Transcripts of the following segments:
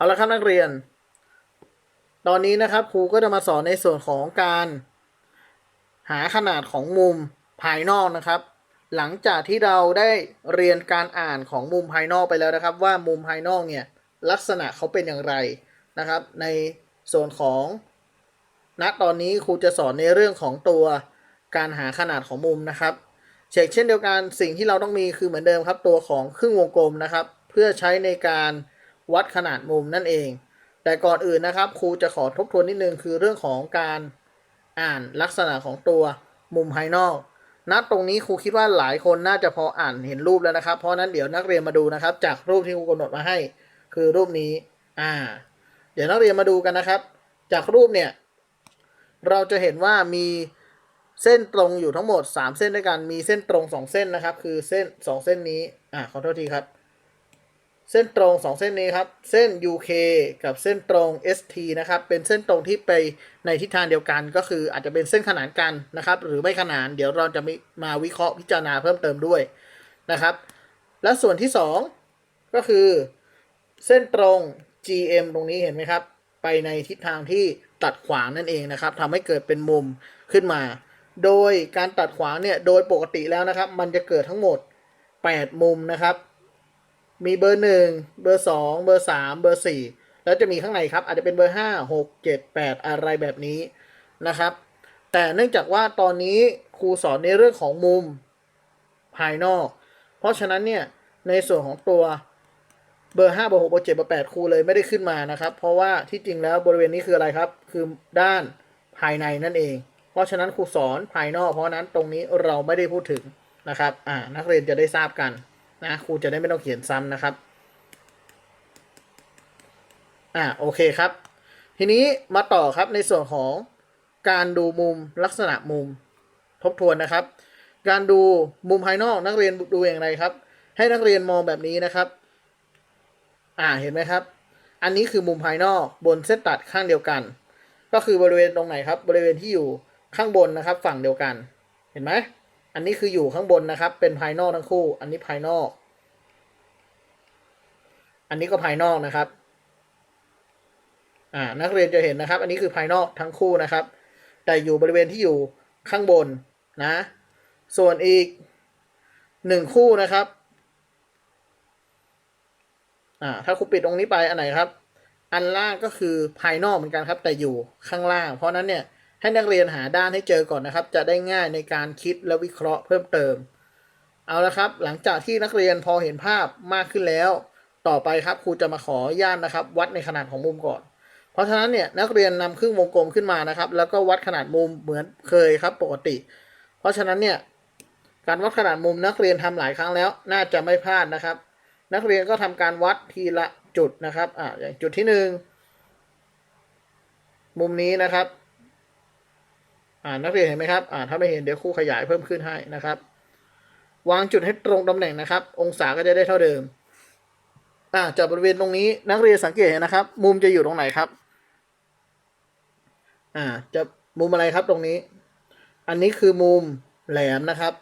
เอาละครับนักเรียน ตอนนี้นะครับครูก็จะมาสอนในส่วนของการหาขนาดของมุมภายนอกนะครับ หลังจากที่เราได้เรียนการอ่านของมุมภายนอกไปแล้วนะครับ ว่ามุมภายนอกเนี่ยลักษณะเขาเป็นอย่างไรนะครับ ในส่วนของณตอนนี้ครูจะสอนในเรื่องของตัวการหาขนาดของมุมนะครับเช่นเช่นเดียวกันสิ่งที่เราต้องมีคือเหมือนเดิมครับตัวของครึ่งวงกลมนะครับ เพื่อใช้ในการ วัดขนาดมุมนั่นเอง แต่ก่อนอื่นนะครับ ครูจะขอทบทวนนิดนึงคือเรื่องของการอ่านลักษณะของตัวมุมภายนอกณตรงนี้ครูคิดว่าหลายคนน่าจะพออ่านเห็นรูปแล้วนะครับ เพราะฉะนั้นเดี๋ยวนักเรียนมาดูนะครับ จากรูปที่ครูกำหนดมาให้ คือรูปนี้อ่า เดี๋ยวนักเรียนมาดูกันนะครับ จากรูปเนี่ยเราจะเห็นว่ามีเส้นตรงอยู่ทั้งหมด 3 เส้นด้วยกันมีเส้นตรง 2 เส้นนะครับ คือเส้น 2 เส้นนี้อ่าขอโทษทีครับ เส้นตรง 2 เส้นนี้ครับ เส้น UK กับเส้นตรง ST นะครับ เป็นเส้นตรงที่ไปในทิศทางเดียวกันก็คืออาจจะเป็นเส้นขนานกันนะครับ หรือไม่ขนาน เดี๋ยวเราจะมาวิเคราะห์พิจารณาเพิ่มเติมด้วยนะครับ และส่วนที่ 2 ก็คือ เส้นตรง GM ตรงนี้เห็นไหมครับ ไปในทิศทางที่ตัดขวางนั่นเองนะครับทำให้เกิดเป็นมุมขึ้นมา โดยการตัดขวางเนี่ยโดยปกติแล้วนะครับ มันจะเกิดทั้งหมด 8 มุมนะครับ มีเบอร์1เบอร์2เบอร์3เบอร์4แล้วจะมีข้างในครับ อาจจะเป็นเบอร์5 6 7 8อะไรแบบนี้นะครับ แต่เนื่องจากว่าตอนนี้ครูสอนในเรื่องของมุมภายนอก เพราะฉะนั้นเนี่ยในส่วนของตัวเบอร์5เบอร์6เบอร์7เบอร์8ครูเลยไม่ได้ขึ้นมานะครับ เพราะว่าที่จริงแล้วบริเวณนี้คืออะไรครับ คือด้านภายในนั่นเอง เพราะฉะนั้นครูสอนภายนอก เพราะฉะนั้นตรงนี้เราไม่ได้พูดถึงนะครับ อ่า นักเรียนจะได้ทราบกัน นะครูจะได้ไม่ต้องเขียนซ้ำนะครับ อ่าโอเคครับ ทีนี้มาต่อครับในส่วนของการดูมุมลักษณะมุมทบทวนนะครับ การดูมุมภายนอกนักเรียนดูอย่างไรครับ ให้นักเรียนมองแบบนี้นะครับ อ่าเห็นไหมครับ อันนี้คือมุมภายนอกบนเส้นตัดข้างเดียวกัน ก็คือบริเวณตรงไหนครับ บริเวณที่อยู่ข้างบนนะครับ ฝั่งเดียวกัน เห็นไหมอันนี้คืออยู่ข้างบนนะครับ เป็นภายนอกทั้งคู่ อันนี้ภายนอก อันนี้ก็ภายนอกนะครับ อ่า นักเรียนจะเห็นนะครับ อันนี้คือภายนอกทั้งคู่นะครับ แต่อยู่บริเวณที่อยู่ข้างบนนะ ส่วนอีกหนึ่งคู่นะครับ อ่า ถ้าครูปิดตรงนี้ไปอันไหนครับ อันล่างก็คือภายนอกเหมือนกันครับ แต่อยู่ข้างล่าง เพราะนั้นเนี่ยให้นักเรียนหาด้านให้เจอก่อนนะครับ จะได้ง่ายในการคิดและวิเคราะห์เพิ่มเติม เอาละครับ หลังจากที่นักเรียนพอเห็นภาพมากขึ้นแล้ว ต่อไปครับครูจะมาขออนุญาตนะครับ วัดในขนาดของมุมก่อน เพราะฉะนั้นเนี่ยนักเรียนนำครึ่งวงกลมขึ้นมานะครับ แล้วก็วัดขนาดมุมเหมือนเคยครับปกติ เพราะฉะนั้นเนี่ยการวัดขนาดมุมนักเรียนทำหลายครั้งแล้ว น่าจะไม่พลาดนะครับ นักเรียนก็ทำการวัดทีละจุดนะครับอ่าอย่างจุดที่หนึ่งมุมนี้นะครับ อ่านักเรียนเห็นไหมครับอ่าถ้าไม่เห็นเดี๋ยวครูขยายเพิ่มขึ้นให้นะครับ วางจุดให้ตรงตำแหน่งนะครับ องศาก็จะได้เท่าเดิม อ่าจากบริเวณตรงนี้นักเรียนสังเกตเห็นนะครับ มุมจะอยู่ตรงไหนครับ อ่า จะมุมอะไรครับตรงนี้ อันนี้คือมุมแหลมนะครับ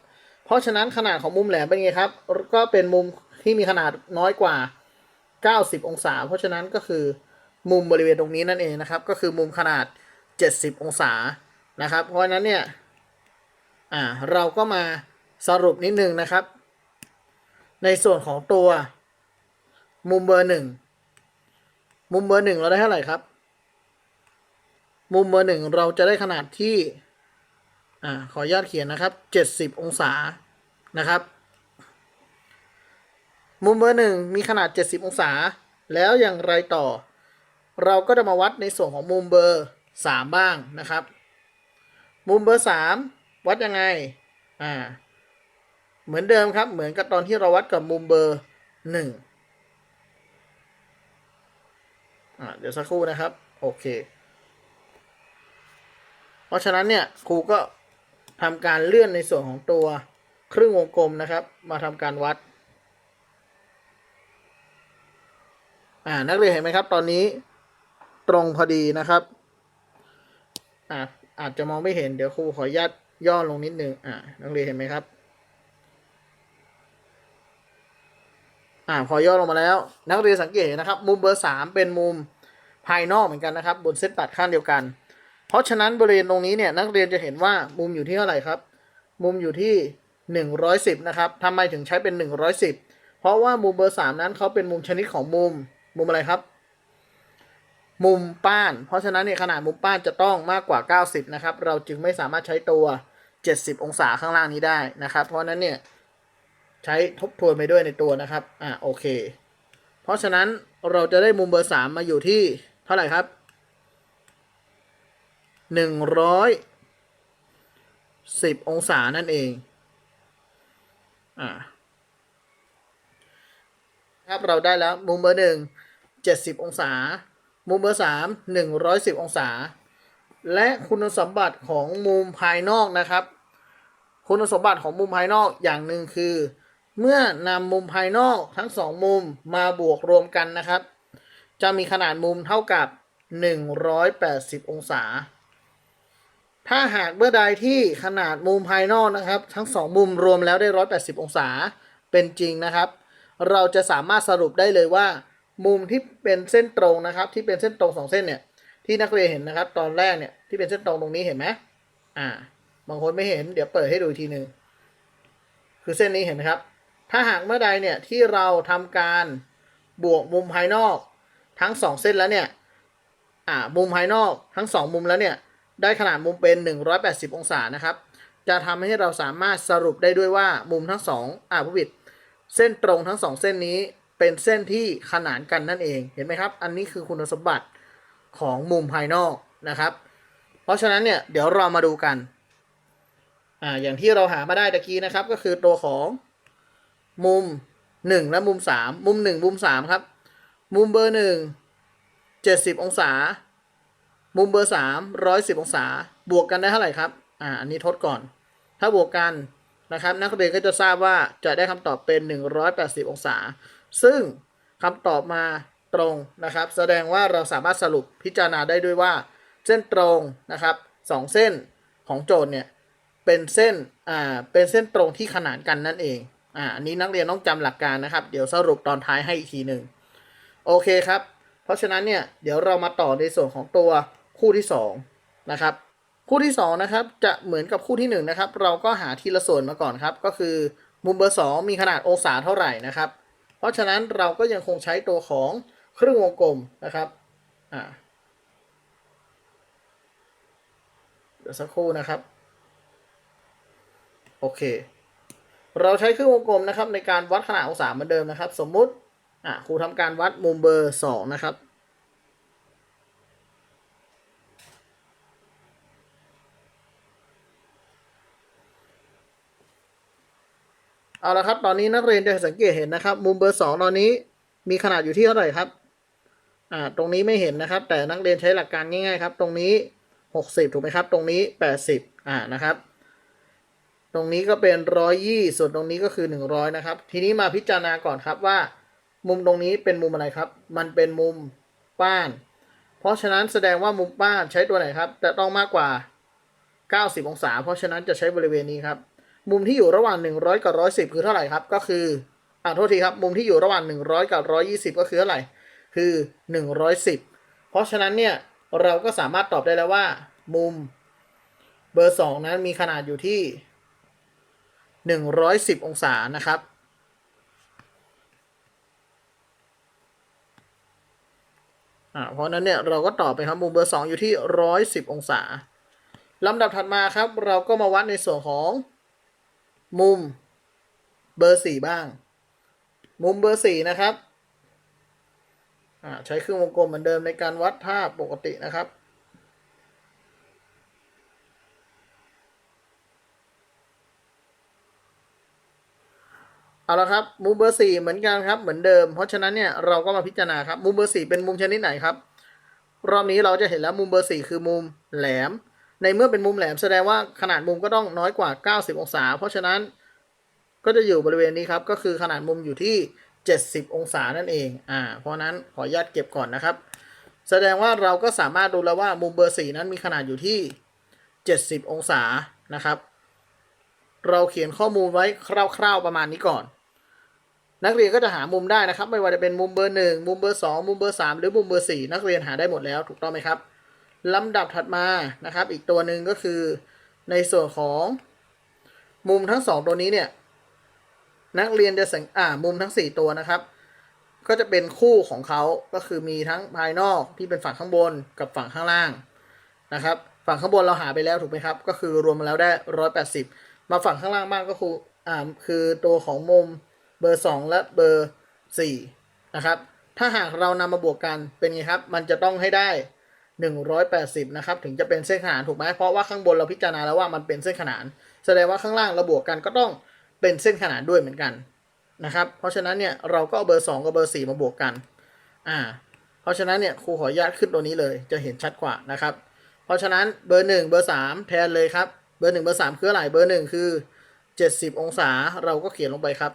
เพราะฉะนั้นขนาดของมุมแหลมเป็นไงครับ ก็เป็นมุมที่มีขนาดน้อยกว่า 90 องศา เพราะฉะนั้นก็คือมุมบริเวณตรงนี้นั่นเองนะครับ ก็คือมุมขนาด 70 องศานะครับ เพราะฉะนั้นเนี่ย อ่า เราก็มาสรุปนิดนึงนะครับ ในส่วนของตัว มุมเบอร์หนึ่งมุมเบอร์หนึ่งเราได้เท่าไหร่ครับ มุมเบอร์หนึ่งเราจะได้ขนาดที่ อ่า ขออนุญาตเขียนนะครับเจ็ดสิบองศานะครับ มุมเบอร์หนึ่งมีขนาดเจ็ดสิบองศา แล้วอย่างไรต่อ เราก็จะมาวัดในส่วนของมุมเบอร์สามบ้างนะครับ มุมเบอร์สามวัดยังไง อ่า เหมือนเดิมครับ เหมือนกับตอนที่เราวัดกับมุมเบอร์หนึ่ง อ่าเดี๋ยวสักครู่นะครับ โอเค เพราะฉะนั้นเนี่ยครูก็ทำการเลื่อนในส่วนของตัวครึ่งวงกลมนะครับ มาทำการวัด อ่านักเรียนเห็นไหมครับ ตอนนี้ตรงพอดีนะครับ อ่าอาจจะมองไม่เห็นเดี๋ยวครูขออนุญาตย่อลงนิดนึงอ่านักเรียนเห็นไหมครับ อ่าพอย่อลงมาแล้ว นักเรียนสังเกตนะครับ มุมเบอร์สามเป็นมุมภายนอกเหมือนกันนะครับ บนเส้นตัดข้างเดียวกัน เพราะฉะนั้นบริเวณตรงนี้เนี่ยนักเรียนจะเห็นว่ามุมอยู่ที่เท่าไหร่ครับ มุมอยู่ที่หนึ่งร้อยสิบนะครับทำไมถึงใช้เป็นหนึ่งร้อยสิบเพราะว่ามุมเบอร์สามนั้นเขาเป็นมุมชนิดของมุม มุมอะไรครับ มุมป้าน เพราะฉะนั้นเนี่ยขนาดมุมป้านจะต้องมากกว่า 90 นะครับ เราจึงไม่สามารถใช้ตัว 70 องศาข้างล่างนี้ได้นะครับ เพราะนั้นเนี่ย ช้ทบทวนไปด้วยในตัวนะครับ อ่าโอเค เพราะฉะนั้นเราจะได้มุมเบอร์สามมาอยู่ที่เท่าไหร่ครับหนึ่งร้อยสิบองศานั่นเอง อ่าครับเราได้แล้วมุมเบอร์หนึ่งเจ็ดสิบองศา มุมเบอร์สามหนึ่งร้อยสิบองศา และคุณสมบัติของมุมภายนอกนะครับ คุณสมบัติของมุมภายนอกอย่างหนึ่งคือ เมื่อนำมุมภายนอกทั้งสองมุมมาบวกรวมกันนะครับ จะมีขนาดมุมเท่ากับ 180 องศา ถ้าหากเมื่อใดที่ขนาดมุมภายนอกนะครับ ทั้งสองมุมรวมแล้วได้ 180 องศาเป็นจริงนะครับ เราจะสามารถสรุปได้เลยว่า มุมที่เป็นเส้นตรงนะครับ ที่เป็นเส้นตรงสองเส้นเนี่ยที่นักเรียนเห็นนะครับ ตอนแรกเนี่ยที่เป็นเส้นตรงตรงนี้เห็นไหมอ่า บางคนไม่เห็นเดี๋ยวเปิดให้ดูทีหนึ่งคือเส้นนี้เห็นไหมครับ ถ้าหากเมื่อใดเนี่ยที่เราทำการบวกมุมภายนอกทั้งสองเส้นแล้วเนี่ยอ่ามุมภายนอกทั้งสองมุมแล้วเนี่ยได้ขนาดมุมเป็น 180 องศานะครับ จะทำให้เราสามารถสรุปได้ด้วยว่ามุมทั้งสองอ่าผู้ผิดเส้นตรงทั้งสองเส้นนี้เป็นเส้นที่ขนานกันนั่นเองเห็นไหมครับ อันนี้คือคุณสมบัติของมุมภายนอกนะครับ เพราะฉะนั้นเนี่ยเดี๋ยวเรามาดูกันอ่าอย่างที่เราหามาได้ตะกี้นะครับก็คือตัวของ มุมหนึ่งและมุมสามมุมหนึ่งมุมสามครับ มุมเบอร์หนึ่งเจ็ดสิบองศา มุมเบอร์สามร้อยสิบองศา บวกกันได้เท่าไหร่ครับ อ่า อันนี้ทดก่อน ถ้าบวกกันนะครับ นักเรียนก็จะทราบว่าจะได้คำตอบเป็น 180 องศา ซึ่งคำตอบมาตรงนะครับ แสดงว่าเราสามารถสรุปพิจารณาได้ด้วยว่า เส้นตรงนะครับสองเส้นของโจทย์เนี่ยเป็นเส้นอ่าเป็นเส้นตรงที่ขนานกันนั่นเอง อ่าอันนี้นักเรียนต้องจำหลักการนะครับ เดี๋ยวสรุปตอนท้ายให้อีกทีหนึ่งโอเคครับ เพราะฉะนั้นเนี่ยเดี๋ยวเรามาต่อในส่วนของตัวคู่ที่สองนะครับคู่ที่สองนะครับจะเหมือนกับคู่ที่หนึ่งนะครับเราก็หาทีละส่วนมาก่อนครับ ก็คือมุมเบอร์สองมีขนาดองศาเท่าไหร่นะครับ เพราะฉะนั้นเราก็ยังคงใช้ตัวของครึ่งวงกลมนะครับอ่าเดี๋ยวสักครู่นะครับ โอเค เราใช้เครึ่องวงกลมนะครับในการวัดขนาดองศาเหมือนเดิมนะครับ สมมุติอ่าครูทำการวัดมุมเบอร์สองนะครับ เอาละครับ ตอนนี้นักเรียนจะสังเกตเห็นนะครับ มุมเบอร์สองตอนนี้มีขนาดอยู่ที่เท่าไหร่ครับอ่าตรงนี้ไม่เห็นนะครับ แต่นักเรียนใช้หลักการง่ายๆครับ ตรงนี้หกสิบถูกไหมครับ ตรงนี้แปดสิบอ่านะครับ ตรงนี้ก็เป็นร้อยยี่ส่วนตรงนี้ก็คือหนึ่งร้อยนะครับ ทีนี้มาพิจารณาก่อนครับว่า มุมตรงนี้เป็นมุมอะไรครับ มันเป็นมุมป้าน เพราะฉะนั้นแสดงว่ามุมป้านใช้ตัวไหนครับจะต้องมากกว่า 90 องศา เพราะฉะนั้นจะใช้บริเวณนี้ครับ มุมที่อยู่ระหว่าง 100 กับ 110 คือเท่าไหร่ครับ ก็คืออ่าโทษทีครับ มุมที่อยู่ระหว่าง 100 กับ 120 ก็คือเท่าไหร่ คือ 110 เพราะฉะนั้นเนี่ยเราก็สามารถตอบได้แล้วว่า มุมเบอร์ 2 นั้นมีขนาดอยู่ที่ 110 องศานะครับ เพราะนั้นเนี่ยเราก็ตอบไปครับมุมเบอร์ 2 อยู่ที่ 110 องศาลำดับถัดมาครับ เราก็มาวัดในส่วนของมุมเบอร์สี่บ้าง มุมเบอร์สี่นะครับใช้เครื่องวงกลมเหมือนเดิมในการวัดภาพปกตินะครับ เอาละครับมุมเบอร์สี่เหมือนกันครับเหมือนเดิม เพราะฉะนั้นเนี่ยเราก็มาพิจารณาครับมุมเบอร์สี่เป็นมุมชนิดไหนครับ รอบนี้เราจะเห็นแล้วมุมเบอร์สี่คือมุมแหลม ในเมื่อเป็นมุมแหลมแสดงว่าขนาดมุมก็ต้องน้อยกว่า 90 องศา เพราะฉะนั้นก็จะอยู่บริเวณนี้ครับก็คือขนาดมุมอยู่ที่ 70 องศานั่นเองอ่าเพราะนั้นขออนุญาตเก็บก่อนนะครับ แสดงว่าเราก็สามารถดูแล้วว่ามุมเบอร์สี่นั้นมีขนาดอยู่ที่ 70 องศานะครับ เราเขียนข้อมูลไว้คร่าว ๆประมาณนี้ก่อน นักเรียนก็จะหามุมได้นะครับ ไม่ว่าจะเป็นมุมเบอร์หนึ่งมุมเบอร์สองมุมเบอร์สามหรือมุมเบอร์สี่นักเรียนหาได้หมดแล้วถูกต้องไหมครับลำดับถัดมานะครับ อีกตัวหนึ่งก็คือในส่วนของมุมทั้งสองตัวนี้เนี่ยนักเรียนจะสังอ่ามุมทั้งสี่ตัวนะครับ ก็จะเป็นคู่ของเขาก็คือมีทั้งภายนอกที่เป็นฝั่งข้างบนกับฝั่งข้างล่างนะครับ ฝั่งข้างบนเราหาไปแล้วถูกไหมครับ ก็คือรวมมาแล้วได้ร้อยแปดสิบมาฝั่งข้างล่างบ้างก็คืออ่าคือตัวของมุม เบอร์สองและเบอร์สี่นะครับถ้าหากเรานำมาบวกกันเป็นไงครับ มันจะต้องให้ได้ 180นะครับถึงจะเป็นเส้นขนานถูกไหมเพราะว่าข้างบนเราพิจารณาแล้วว่ามันเป็นเส้นขนาน แสดงว่าข้างล่างเราบวกกันก็ต้องเป็นเส้นขนานด้วยเหมือนกันนะครับเพราะฉะนั้นเนี่ยเราก็เอาเบอร์ 2 กับเบอร์ 4 มาบวกกันอ่าเพราะฉะนั้นเนี่ยครูขออนุญาตขึ้นตัวนี้เลยจะเห็นชัดกว่านะครับเพราะฉะนั้นเบอร์ 1 เบอร์ 3 แทนเลยครับเบอร์ 1 เบอร์ 3 คืออะไรเบอร์ 1 คือ 70 องศาเราก็เขียนลงไปครับ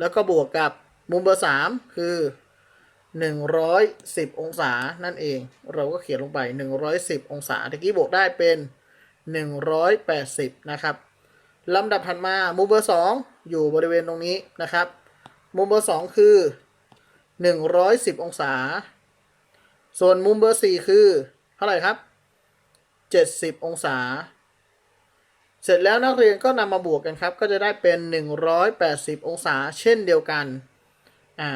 แล้วก็บวกกับมุมเบอร์3คือ 110 องศานั่นเอง เราก็เขียนลงไป 110 องศาตะกี้บวกได้เป็น 180 นะครับลำดับถัดมามุมเบอร์2อยู่บริเวณตรงนี้นะครับ มุมเบอร์2คือ 110 องศา ส่วนมุมเบอร์4คือ เท่าไหร่ครับ 70 องศา เสร็จแล้วนักเรียนก็นำมาบวกกันครับ ก็จะได้เป็น 180 องศาเช่นเดียวกันอ่า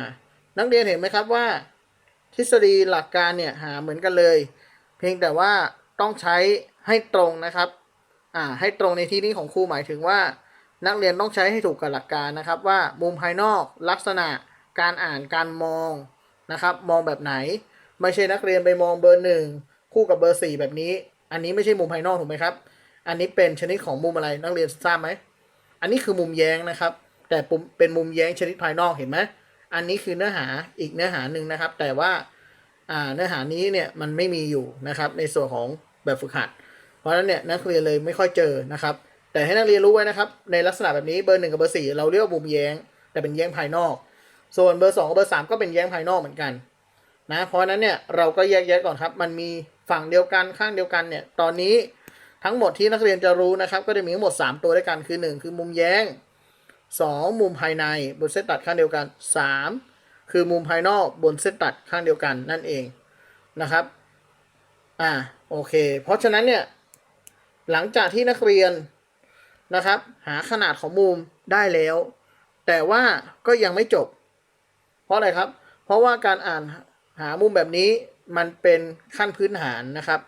นักเรียนเห็นไหมครับว่า ทฤษฎีหลักการเนี่ยหาเหมือนกันเลย เพียงแต่ว่าต้องใช้ให้ตรงนะครับอ่าให้ตรงในที่นี้ของครูหมายถึงว่า นักเรียนต้องใช้ให้ถูกกับหลักการนะครับ ว่ามุมภายนอกลักษณะการอ่านการมองนะครับมองแบบไหน ไม่ใช่นักเรียนไปมองเบอร์หนึ่งคู่กับเบอร์สี่แบบนี้ อันนี้ไม่ใช่มุมภายนอกถูกไหมครับ อันนี้เป็นชนิดของมุมอะไรนักเรียนทราบไหม อันนี้คือมุมแย้งนะครับ แต่เป็นมุมแย้งชนิดภายนอกเห็นไหมอันนี้คือเนื้อหาอีกเนื้อหาหนึ่งนะครับ แต่ว่าอ่าเนื้อหานี้เนี่ยมันไม่มีอยู่นะครับ ในส่วนของแบบฝึกหัด เพราะฉะนั้นเนี่ยนักเรียนเลยไม่ค่อยเจอนะครับ แต่ให้นักเรียนรู้ไว้นะครับ ในลักษณะแบบนี้เบอร์หนึ่งกับเบอร์สี่เราเรียกว่ามุมแย้ง แต่เป็นแย้งภายนอก ส่วนเบอร์สองกับเบอร์สามก็เป็นแย้งภายนอกเหมือนกันนะเพราะฉะนั้นเนี่ยเราก็แยกแยะก่อนครับ มันมีฝั่งเดียวกันข้างเดียวกันเนี่ยตอนนี้ ทั้งหมดที่นักเรียนจะรู้นะครับ ก็จะมีทั้งหมด 3 ตัวด้วยกันคือ 1 คือมุมแย้ง 2 มุมภายในบนเส้นตัดข้างเดียวกัน 3 คือมุมภายนอกบนเส้นตัดข้างเดียวกันนั่นเองนะครับอ่าโอเค เพราะฉะนั้นเนี่ยหลังจากที่นักเรียนนะครับ หาขนาดของมุมได้แล้ว แต่ว่าก็ยังไม่จบ เพราะอะไรครับ เพราะว่าการอ่านหามุมแบบนี้มันเป็นขั้นพื้นฐานนะครับ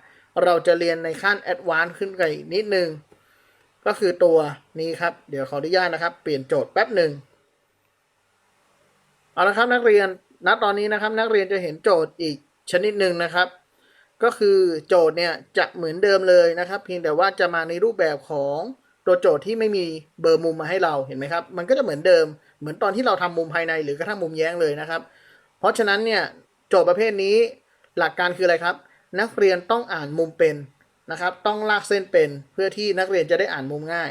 เราจะเรียนในขั้นแอดวานซ์ขึ้นไปอีกนิดนึง ก็คือตัวนี้ครับ เดี๋ยวขออนุญาตนะครับ เปลี่ยนโจทย์แป๊บหนึ่งเอาละครับนักเรียนณตอนนี้นะครับ นักเรียนจะเห็นโจทย์อีกชนิดหนึ่งนะครับ ก็คือโจทย์เนี่ยจะเหมือนเดิมเลยนะครับ เพียงแต่ว่าจะมาในรูปแบบของตัวโจทย์ที่ไม่มีเบอร์มุมมาให้เราเห็นไหมครับ มันก็จะเหมือนเดิม เหมือนตอนที่เราทำมุมภายในหรือกระทั่งมุมแย้งเลยนะครับ เพราะฉะนั้นเนี่ยโจทย์ประเภทนี้หลักการคืออะไรครับ นักเรียนต้องอ่านมุมเป็นนะครับ ต้องลากเส้นเป็นเพื่อที่นักเรียนจะได้อ่านมุมง่าย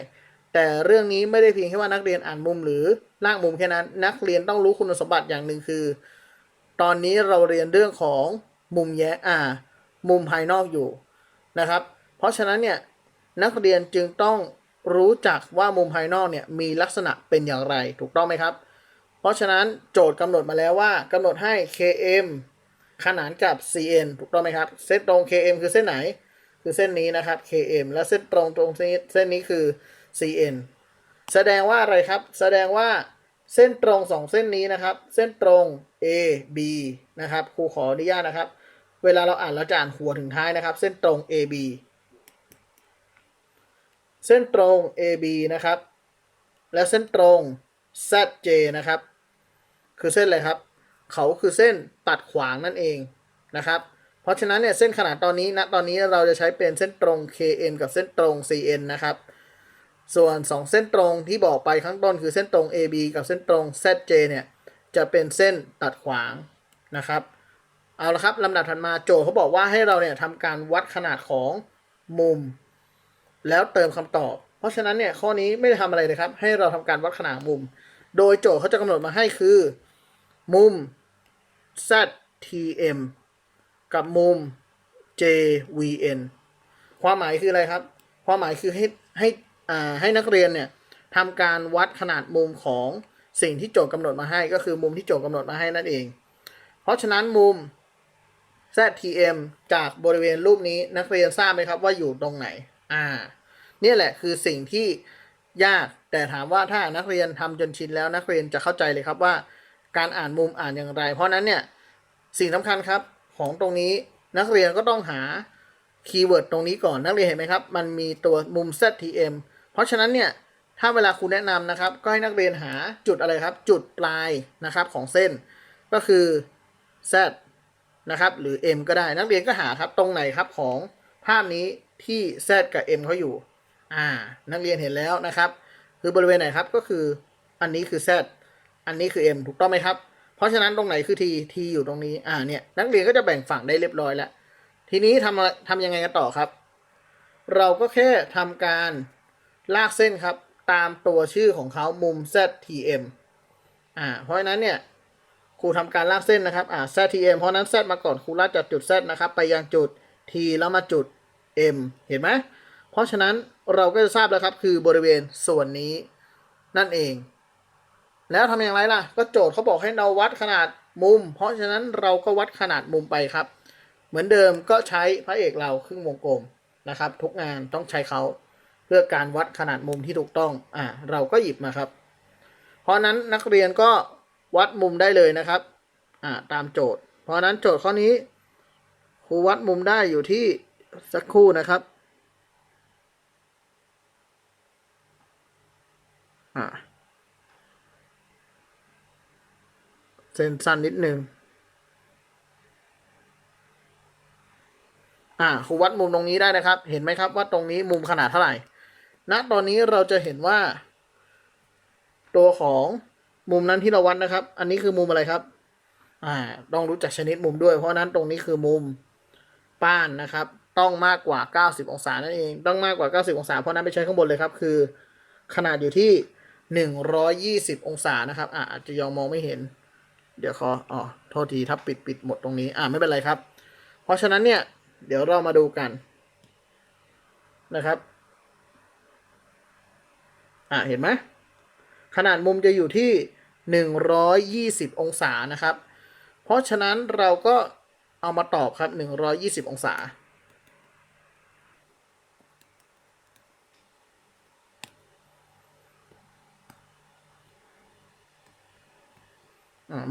แต่เรื่องนี้ไม่ได้เพียงแค่ว่านักเรียนอ่านมุมหรือลากมุมแค่นั้น นักเรียนต้องรู้คุณสมบัติอย่างหนึ่งคือ ตอนนี้เราเรียนเรื่องของมุมแย้อ่า มุมภายนอกอยู่นะครับ เพราะฉะนั้นเนี่ยนักเรียนจึงต้องรู้จักว่ามุมภายนอกเนี่ยมีลักษณะเป็นอย่างไรถูกต้องไหมครับ เพราะฉะนั้นโจทย์กำหนดมาแล้วว่ากำหนดให้ km ขนานกับ cn ถูกต้องไหมครับ เส้นตรง km คือเส้นไหน คือเส้นนี้นะครับ km และเส้นตรงตรงเส้เส้นนี้คือ cn แสดงว่าอะไรครับ แสดงว่าเส้นตรงสองเส้นนี้นะครับ เส้นตรง a b นะครับ ครูขออนุญาตนะครับ เวลาเราอ่านเราจะอ่านหัวถึงท้ายนะครับ เส้นตรง ab เส้นตรง AB นะครับ และเส้นตรง ZJ นะครับ คือเส้นอะไรครับ เขาคือเส้นตัดขวางนั่นเองนะครับ เพราะฉะนั้นเนี่ยเส้นขนาดตอนนี้ณตอนนี้เราจะใช้เป็นเส้นตรง KN กับเส้นตรง CN นะครับ ส่วน 2 เส้นตรงที่บอกไปข้างต้นคือเส้นตรง AB กับเส้นตรง ZJ เนี่ยจะเป็นเส้นตัดขวางนะครับ เอาละครับลำดับถัดมาโจทย์เขาบอกว่าให้เราเนี่ยทำการวัดขนาดของมุม แล้วเติมคำตอบ เพราะฉะนั้นเนี่ยข้อนี้ไม่ได้ทำอะไรเลยครับ ให้เราทำการวัดขนาดมุม โดยโจทย์เขาจะกำหนดมาให้คือ มุม ZTM กับมุม JVN ความหมายคืออะไรครับ ความหมายคือให้ให้อ่าให้นักเรียนเนี่ยทำการวัดขนาดมุมของสิ่งที่โจทย์กำหนดมาให้ก็คือมุมที่โจทย์กำหนดมาให้นั่นเอง เพราะฉะนั้นมุม ZTM จากบริเวณรูปนี้นักเรียนทราบไหมครับว่าอยู่ตรงไหน อ่า เนี่ยแหละคือสิ่งที่ยากแต่ถามว่าถ้านักเรียนทำจนชินแล้วนักเรียนจะเข้าใจเลยครับว่า การอ่านมุมอ่านอย่างไร เพราะนั้นเนี่ยสิ่งสำคัญครับของตรงนี้นักเรียนก็ต้องหาคีย์เวิร์ดตรงนี้ก่อนนักเรียนเห็นไหมครับ มันมีตัวมุม ZTM เพราะฉะนั้นเนี่ยถ้าเวลาครูแนะนำนะครับ ก็ให้นักเรียนหาจุดอะไรครับ จุดปลายนะครับของเส้น ก็คือ Z นะครับหรือ M ก็ได้นักเรียนก็หาครับตรงไหนครับของภาพนี้ที่ Z กับ M เขาอยู่อ่านักเรียนเห็นแล้วนะครับ คือบริเวณไหนครับก็คืออันนี้คือ Z อันนี้คือ M ถูกต้องไหมครับ เพราะฉะนั้นตรงไหนคือ T T อยู่ตรงนี้ อ่า เนี่ย นักเรียนก็จะแบ่งฝั่งได้เรียบร้อยแล้ว ทีนี้ทำอะไรทำยังไงกันต่อครับ เราก็แค่ทำการลากเส้นครับ ตามตัวชื่อของเขามุม ZTM อ่า เพราะฉะนั้นเนี่ยครูทำการลากเส้นนะครับ อ่า ZTM เพราะนั้น Z มาก่อน ครูลากจากจุด Z นะครับ ไปยังจุด T แล้วมาจุด M เห็นไหม เพราะฉะนั้นเราก็จะทราบแล้วครับ คือบริเวณส่วนนี้นั่นเอง แล้วทำอย่างไรล่ะ ก็โจทย์เขาบอกให้เราวัดขนาดมุม เพราะฉะนั้นเราก็วัดขนาดมุมไปครับ เหมือนเดิมก็ใช้พระเอกเราครึ่งวงกลมนะครับ ทุกงานต้องใช้เขาเพื่อการวัดขนาดมุมที่ถูกต้อง อ่า เราก็หยิบมาครับ เพราะนั้นนักเรียนก็วัดมุมได้เลยนะครับ อ่า ตามโจทย์ เพราะนั้นโจทย์ข้อนี้ครูวัดมุมได้อยู่ที่สักครู่นะครับ อ่า เส้นสั้นนิดนึง อ่าครูวัดมุมตรงนี้ได้นะครับ เห็นไหมครับว่าตรงนี้มุมขนาดเท่าไหร่ ณ ตอนนี้เราจะเห็นว่า ตัวของมุมนั้นที่เราวัดนะครับ อันนี้คือมุมอะไรครับ อ่า ต้องรู้จักชนิดมุมด้วย เพราะนั้นตรงนี้คือมุมป้านนะครับ ต้องมากกว่า 90 องศานั่นเอง ต้องมากกว่า 90 องศา เพราะฉะนั้นไปใช้ข้างบนเลยครับ คือ ขนาดอยู่ที่ 120 องศานะครับ อ่าอาจจะยังมองไม่เห็น เดี๋ยวขออ๋อโทษทีถ้าปิดปิดหมดตรงนี้ อ่าไม่เป็นไรครับ เพราะฉะนั้นเนี่ย เดี๋ยวเรามาดูกันนะครับ อ่าเห็นไหมขนาดมุมจะอยู่ที่ 120 องศานะครับ เพราะฉะนั้นเราก็เอามาตอบครับ 120 องศา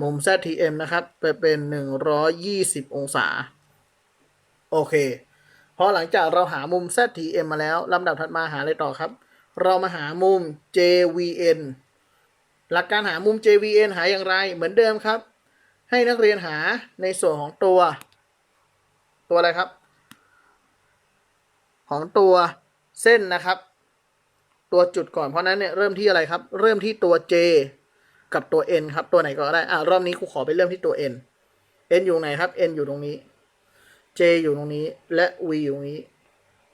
มุม ZTM นะครับ ไปเป็น 120 องศา โอเค พอหลังจากเราหามุม ZTM มาแล้วลำดับถัดมาหาอะไรต่อครับ เรามาหามุม JVN หลักการหามุม JVN หาอย่างไรเหมือนเดิมครับ ให้นักเรียนหาในส่วนของตัว ตัวอะไรครับ ของตัวเส้นนะครับ ตัวจุดก่อนเพราะนั้นเนี่ยเริ่มที่อะไรครับ เริ่มที่ตัว J กับตัว N ครับ ตัวไหนก็ได้ อ่ารอบนี้ครูขอไปเริ่มที่ตัว N N อยู่ไหนครับ N อยู่ตรงนี้ J อยู่ตรงนี้ และ V อยู่ตรงนี้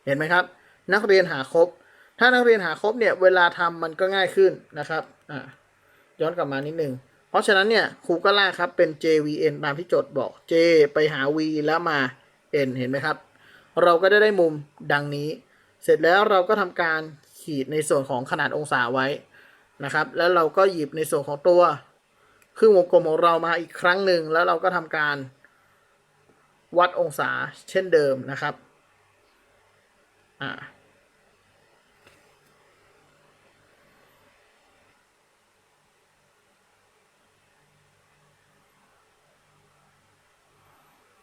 เห็นไหมครับ นักเรียนหาครบ ถ้านักเรียนหาครบเนี่ย เวลาทำมันก็ง่ายขึ้นนะครับ อ่า ย้อนกลับมานิดนึง เพราะฉะนั้นเนี่ย ครูก็ลากครับ เป็น JVN ตามที่โจทย์บอก J ไปหา V แล้วมา N เห็นไหมครับ เราก็ได้ได้มุมดังนี้ เสร็จแล้วเราก็ทำการขีดในส่วนของขนาดองศาไว้ นะครับ แล้วเราก็หยิบในส่วนของตัวครึ่งวงกลมของเรามาอีกครั้งหนึ่งแล้วเราก็ทำการวัดองศาเช่นเดิมนะครับอ่า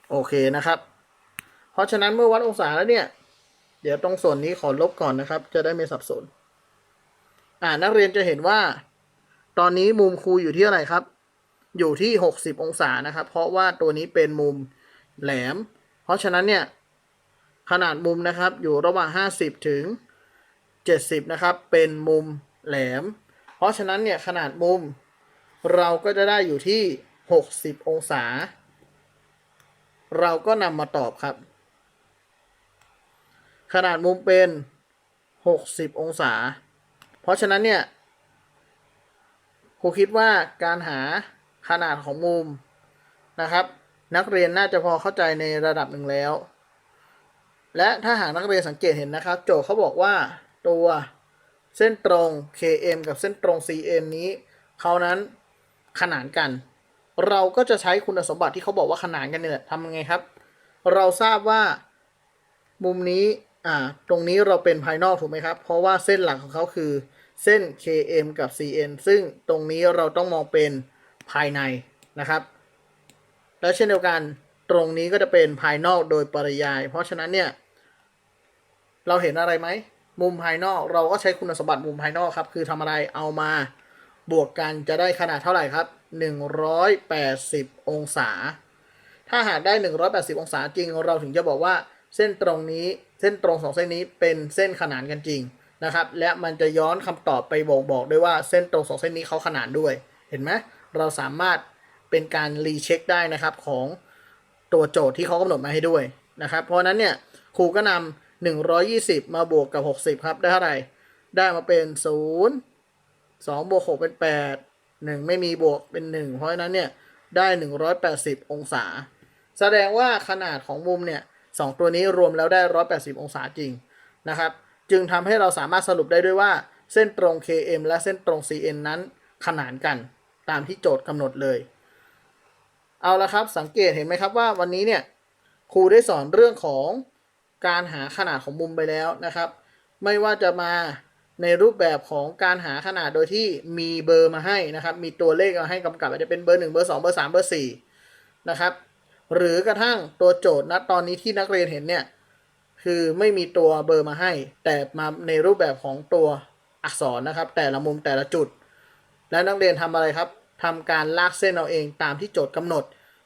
โอเคนะครับ เพราะฉะนั้นเมื่อวัดองศาแล้วเนี่ย เดี๋ยวตรงส่วนนี้ขอลบก่อนนะครับ จะได้ไม่สับสน อ่านักเรียนจะเห็นว่า ตอนนี้มุมครูอยู่ที่อะไรครับ อยู่ที่ 60 องศานะครับ เพราะว่าตัวนี้เป็นมุมแหลม เพราะฉะนั้นเนี่ย ขนาดมุมนะครับ อยู่ระหว่าง 50 ถึง 70 นะครับ เป็นมุมแหลม เพราะฉะนั้นเนี่ยขนาดมุมเราก็จะได้อยู่ที่ 60 องศา เราก็นำมาตอบครับ ขนาดมุมเป็น 60 องศา เพราะฉะนั้นเนี่ยครูคิดว่าการหาขนาดของมุมนะครับ นักเรียนน่าจะพอเข้าใจในระดับหนึ่งแล้ว และถ้าหากนักเรียนสังเกตเห็นนะครับ โจทย์เขาบอกว่าตัวเส้นตรง KM กับเส้นตรง CM นี้เขานั้นขนานกัน เราก็จะใช้คุณสมบัติที่เขาบอกว่าขนานกันเนี่ยทำยังไงครับ เราทราบว่ามุมนี้ อ่า ตรงนี้เราเป็นภายนอกถูกไหมครับ เพราะว่าเส้นหลักของเขาคือเส้น KM กับ CN ซึ่งตรงนี้เราต้องมองเป็นภายในนะครับ แล้วเช่นเดียวกันตรงนี้ก็จะเป็นภายนอกโดยปริยาย เพราะฉะนั้นเนี่ย เราเห็นอะไรไหม มุมภายนอกเราก็ใช้คุณสมบัติมุมภายนอกครับ คือทำอะไรเอามาบวกกันจะได้ขนาดเท่าไหร่ครับ 180 องศา ถ้าหากได้ 180 องศาจริงเราถึงจะบอกว่า เส้นตรงนี้เส้นตรงสองเส้นนี้เป็นเส้นขนานกันจริงนะครับ และมันจะย้อนคำตอบไปบอกบอกด้วยว่าเส้นตรงสองเส้นนี้เขาขนานด้วย เห็นไหมเราสามารถเป็นการรีเช็คได้นะครับของตัวโจทย์ที่เขากำหนดมาให้ด้วยนะครับ เพราะนั้นเนี่ยครูก็นำ120 มาบวกกับ 60 ครับ ได้เท่าไหร่ ได้มาเป็น 0 2บวก6เป็น 8 1 ไม่มีบวกเป็น 1 เพราะฉะนั้นเนี่ยได้ 180 องศา แสดงว่าขนาดของมุมเนี่ย สองตัวนี้รวมแล้วได้ 180 องศาจริงนะครับ จึงทำให้เราสามารถสรุปได้ด้วยว่า เส้นตรง KM และเส้นตรง CN นั้นขนานกันตามที่โจทย์กำหนดเลย เอาละครับสังเกตเห็นไหมครับว่าวันนี้เนี่ยครูได้สอนเรื่องของการหาขนาดของมุมไปแล้วนะครับ ไม่ว่าจะมาในรูปแบบของการหาขนาดโดยที่มีเบอร์มาให้นะครับ มีตัวเลขมาให้กำกับอาจจะเป็นเบอร์หนึ่งเบอร์สองเบอร์สามเบอร์สี่นะครับ หรือกระทั่งตัวโจทย์ณตอนนี้ที่นักเรียนเห็นเนี่ย คือไม่มีตัวเบอร์มาให้ แต่มาในรูปแบบของตัวอักษรนะครับ แต่ละมุมแต่ละจุด แล้วนักเรียนทำอะไรครับทำการลากเส้นเอาเองตามที่โจทย์กำหนด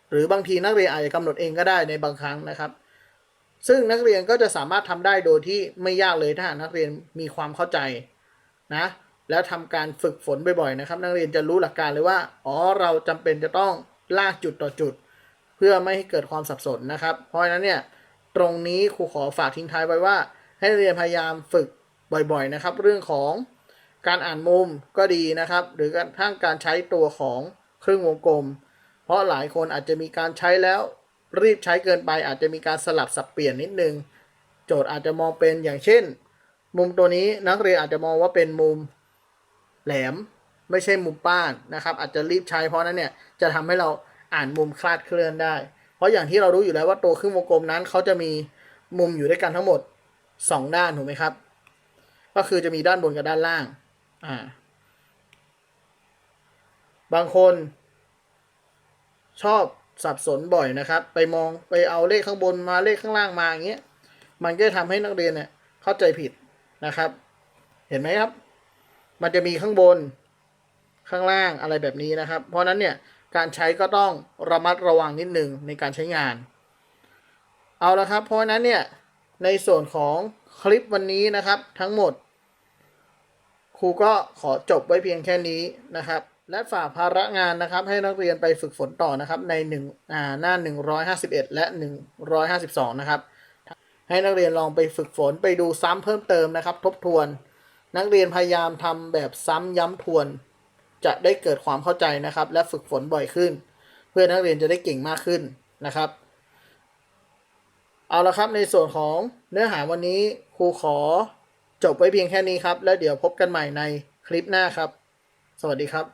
หรือบางทีนักเรียนอาจจะกำหนดเองก็ได้ในบางครั้งนะครับ ซึ่งนักเรียนก็จะสามารถทำได้โดยที่ไม่ยากเลยถ้านักเรียนมีความเข้าใจนะแล้วทำการฝึกฝนบ่อยๆนะครับ นักเรียนจะรู้หลักการเลยว่า อ๋อ เราจำเป็นจะต้องลากจุดต่อจุด พื่อไม่ให้เกิดความสับสนนะครับ เพราะฉะนั้นเนี่ยตรงนี้ครูขอฝากทิ้งท้ายไว้ว่า ให้เรียนพยายามฝึกบ่อยๆนะครับ เรื่องของการอ่านมุมก็ดีนะครับ หรือกระทั่งการใช้ตัวของเครื่องวงกลม เพราะหลายคนอาจจะมีการใช้แล้วรีบใช้เกินไป อาจจะมีการสลับสับเปลี่ยนนิดนึง โจทย์อาจจะมองเป็นอย่างเช่น มุมตัวนี้นักเรียนอาจจะมองว่าเป็นมุมแหลมไม่ใช่มุมป้านนะครับ อาจจะรีบใช้เพราะนั้นเนี่ยจะทำให้เรา อ่านมุมคลาดเคลื่อนได้ เพราะอย่างที่เรารู้อยู่แล้วว่าตัวครื่งวงกลมนั้นเขาจะมีมุมอยู่ด้วยกันทั้งหมด 2 ด้านถูกไหมครับ ก็คือจะมีด้านบนกับด้านล่างอ่าบางคนชอบสับสนบ่อยนะครับ ไปมองไปเอาเลขข้างบนมาเลขข้างล่างมาอย่างเงี้ย มันก็จะทำให้นักเรียนเนี่ยเข้าใจผิดนะครับ เห็นไหมครับ มันจะมีข้างบนข้างล่างอะไรแบบนี้นะครับ เพราะนั้นเนี่ย การใช้ก็ต้องระมัดระวังนิดนึงในการใช้งาน เอาละครับ เพราะนั้นเนี่ย ในส่วนของคลิปวันนี้นะครับทั้งหมด ครูก็ขอจบไว้เพียงแค่นี้นะครับ และฝากภาระงานนะครับ ให้นักเรียนไปฝึกฝนต่อนะครับ ในหนึ่งอ่าหน้า 151 และ 152 นะครับ ให้นักเรียนลองไปฝึกฝนไปดูซ้ำเพิ่มเติมนะครับ ทบทวน นักเรียนพยายามทำแบบซ้ำย้ำทวน จะได้เกิดความเข้าใจนะครับ และฝึกฝนบ่อยขึ้น เพื่อนักเรียนจะได้เก่งมากขึ้นนะครับ เอาละครับในส่วนของเนื้อหาวันนี้ครูขอจบไว้เพียงแค่นี้ครับ แล้วเดี๋ยวพบกันใหม่ในคลิปหน้าครับ สวัสดีครับ